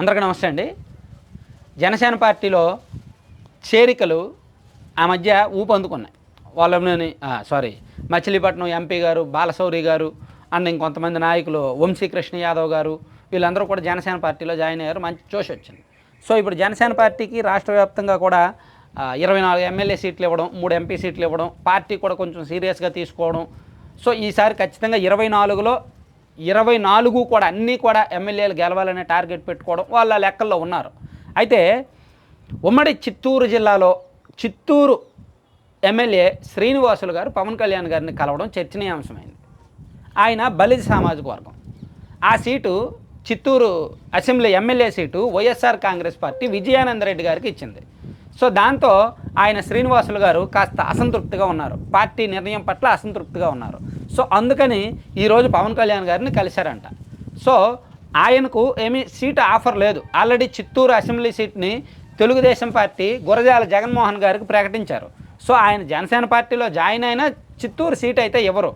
అందరికీ నమస్తే అండి. జనసేన పార్టీలో చేరికలు ఆ మధ్య ఊపందుకున్నాయి వాళ్ళని సారీ మచిలీపట్నం ఎంపీ గారు బాలశౌరి గారు అండ్ ఇంకొంతమంది నాయకులు వంశీకృష్ణ యాదవ్ గారు వీళ్ళందరూ కూడా జనసేన పార్టీలో జాయిన్ అయ్యారు. మంచి జోష్ వచ్చింది. సో ఇప్పుడు జనసేన పార్టీకి రాష్ట్ర వ్యాప్తంగా కూడా ఇరవై నాలుగు ఎమ్మెల్యే సీట్లు ఇవ్వడం మూడు ఎంపీ సీట్లు ఇవ్వడం పార్టీ కూడా కొంచెం సీరియస్గా తీసుకోవడం. సో ఈసారి ఖచ్చితంగా ఇరవై నాలుగులో ఇరవై నాలుగు కూడా అన్నీ కూడా ఎమ్మెల్యేలు గెలవాలనే టార్గెట్ పెట్టుకోవడం వాళ్ళ లెక్కల్లో ఉన్నారు. అయితే ఉమ్మడి చిత్తూరు జిల్లాలో చిత్తూరు ఎమ్మెల్యే శ్రీనివాసులు గారు పవన్ కళ్యాణ్ గారిని కలవడం చర్చనీయాంశమైంది. ఆయన బలిజ సామాజిక వర్గం. ఆ seat Chittoor assembly MLA seat YSR Congress party Vijayanand Reddy గారికి ఇచ్చింది. సో దాంతో ఆయన శ్రీనివాసులు గారు కాస్త అసంతృప్తిగా ఉన్నారు. పార్టీ నిర్ణయం పట్ల అసంతృప్తిగా ఉన్నారు. సో అందుకని ఈరోజు పవన్ కళ్యాణ్ గారిని కలిశారంట. సో ఆయనకు ఏమీ సీటు ఆఫర్ లేదు. ఆల్రెడీ చిత్తూరు అసెంబ్లీ సీట్ని తెలుగుదేశం పార్టీ గురజాల జగన్మోహన్ గారికి ప్రకటించారు. సో ఆయన జనసేన పార్టీలో జాయిన్ అయినా చిత్తూరు సీట్ అయితే ఇవ్వరు.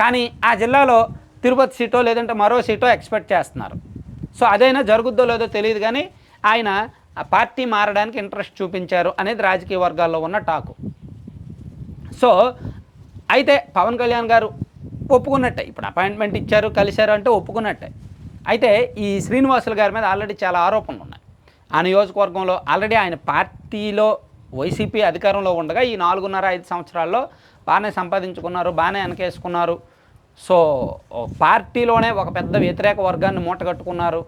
కానీ ఆ జిల్లాలో తిరుపతి సీటో లేదంటే మరో సీటో ఎక్స్పెక్ట్ చేస్తున్నారు. సో అదైనా జరుగుద్దో లేదో తెలియదు కానీ ఆయన ఆ పార్టీ మారడానికి ఇంట్రెస్ట్ చూపించారు అనేది రాజకీయ వర్గాల్లో ఉన్న టాకు. సో అయితే పవన్ కళ్యాణ్ గారు ఒప్పుకున్నట్టే ఇప్పుడు అపాయింట్మెంట్ ఇచ్చారు కలిశారు అంటే ఒప్పుకున్నట్టే. అయితే ఈ శ్రీనివాసులు గారి మీద ఆల్రెడీ చాలా ఆరోపణలు ఉన్నాయి. ఆ నియోజకవర్గంలో ఆల్రెడీ ఆయన పార్టీలో వైసీపీ అధికారంలో ఉండగా ఈ నాలుగున్నర ఐదు సంవత్సరాల్లో బాగానే సంపాదించుకున్నారు బాగానే వెనకేసుకున్నారు. సో పార్టీలోనే ఒక పెద్ద వ్యతిరేక వర్గాన్ని మూటగట్టుకున్నారు.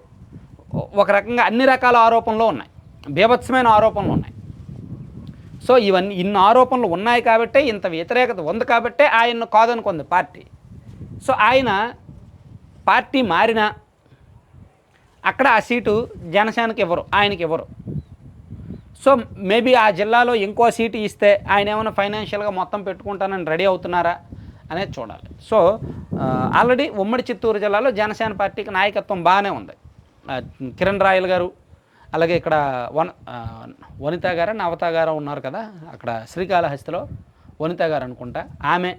ఒక రకంగా అన్ని రకాల ఆరోపణలు ఉన్నాయి. బీభత్సమైన ఆరోపణలు ఉన్నాయి. సో ఇవన్నీ ఇన్ని ఆరోపణలు ఉన్నాయి కాబట్టే ఇంత వ్యతిరేకత ఉంది కాబట్టే ఆయన్ను కాదనుకుంది పార్టీ. సో ఆయన పార్టీ మారినా అక్కడ ఆ సీటు జనసేనకి ఇవ్వరు ఆయనకి ఇవ్వరు. సో మేబీ ఆ జిల్లాలో ఇంకో సీటు ఇస్తే ఆయన ఏమైనా ఫైనాన్షియల్గా మొత్తం పెట్టుకుంటానని రెడీ అవుతున్నారా అనేది చూడాలి. సో ఆల్రెడీ ఉమ్మడి చిత్తూరు జిల్లాలో జనసేన పార్టీకి నాయకత్వం బాగానే ఉంది. కిరణ్ రాయల్ గారు అలాగే ఇక్కడ వన వనిత గారు నవత గారు ఉన్నారు కదా అక్కడ శ్రీకాళహస్తిలో వనిత గారు అనుకుంటా. ఆమె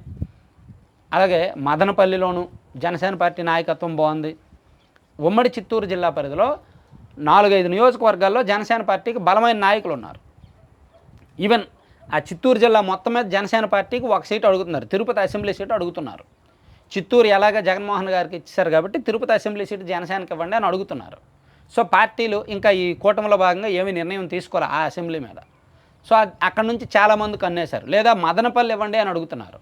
అలాగే మదనపల్లిలోను జనసేన పార్టీ నాయకత్వం బాగుంది. ఉమ్మడి చిత్తూరు జిల్లా పరిధిలో నాలుగైదు నియోజకవర్గాల్లో జనసేన పార్టీకి బలమైన నాయకులు ఉన్నారు. ఈవెన్ ఆ చిత్తూరు జిల్లా మొత్తం మీద జనసేన పార్టీకి ఒక సీటు అడుగుతున్నారు. తిరుపతి అసెంబ్లీ సీటు అడుగుతున్నారు. చిత్తూరు ఎలాగ జగన్మోహన్ గారికి ఇచ్చారు కాబట్టి తిరుపతి అసెంబ్లీ సీటు జనసేనకి ఇవ్వండి అని అడుగుతున్నారు. సో పార్టీలు ఇంకా ఈ కూటమిలో భాగంగా ఏమీ నిర్ణయం తీసుకోవాలి ఆ అసెంబ్లీ మీద. సో అక్కడ నుంచి చాలామంది కన్నేశారు లేదా మదనపల్లి ఇవ్వండి అని అడుగుతున్నారు.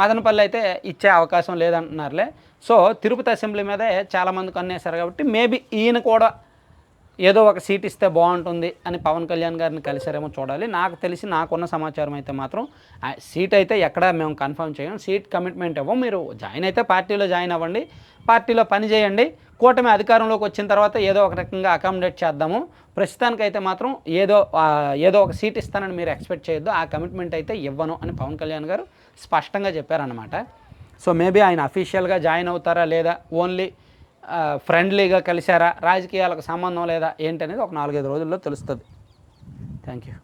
మదనపల్లి అయితే ఇచ్చే అవకాశం లేదంటున్నారులే సో తిరుపతి అసెంబ్లీ మీదే చాలామంది కన్నేశారు కాబట్టి మేబీ ఈయన కూడా ఏదో ఒక సీట్ ఇస్తే బాగుంటుంది అని పవన్ కళ్యాణ్ గారిని కలిసారేమో చూడాలి. నాకు తెలిసి నాకున్న సమాచారం అయితే మాత్రం ఆ సీట్ అయితే ఎక్కడ మేము కన్ఫర్మ్ చేయం సీట్ కమిట్మెంట్ ఇవ్వం. మీరు జాయిన్ అయితే పార్టీలో జాయిన్ అవ్వండి. పార్టీలో పనిచేయండి కూటమి అధికారంలోకి వచ్చిన తర్వాత ఏదో ఒక రకంగా అకామిడేట్ చేద్దాము. ప్రస్తుతానికైతే మాత్రం ఏదో ఏదో ఒక సీట్ ఇస్తానని మీరు ఎక్స్పెక్ట్ చేయొద్దు. ఆ కమిట్మెంట్ అయితే ఇవ్వను అని పవన్ కళ్యాణ్ గారు స్పష్టంగా చెప్పారనమాట సో మేబీ ఆయన అఫీషియల్గా జాయిన్ అవుతారా లేదా ఓన్లీ ఫ్రెండ్లీగా కలిశారా రాజకీయాలకు సంబంధం లేదా ఏంటనేది ఒక నాలుగైదు రోజుల్లో తెలుస్తుంది. Thank you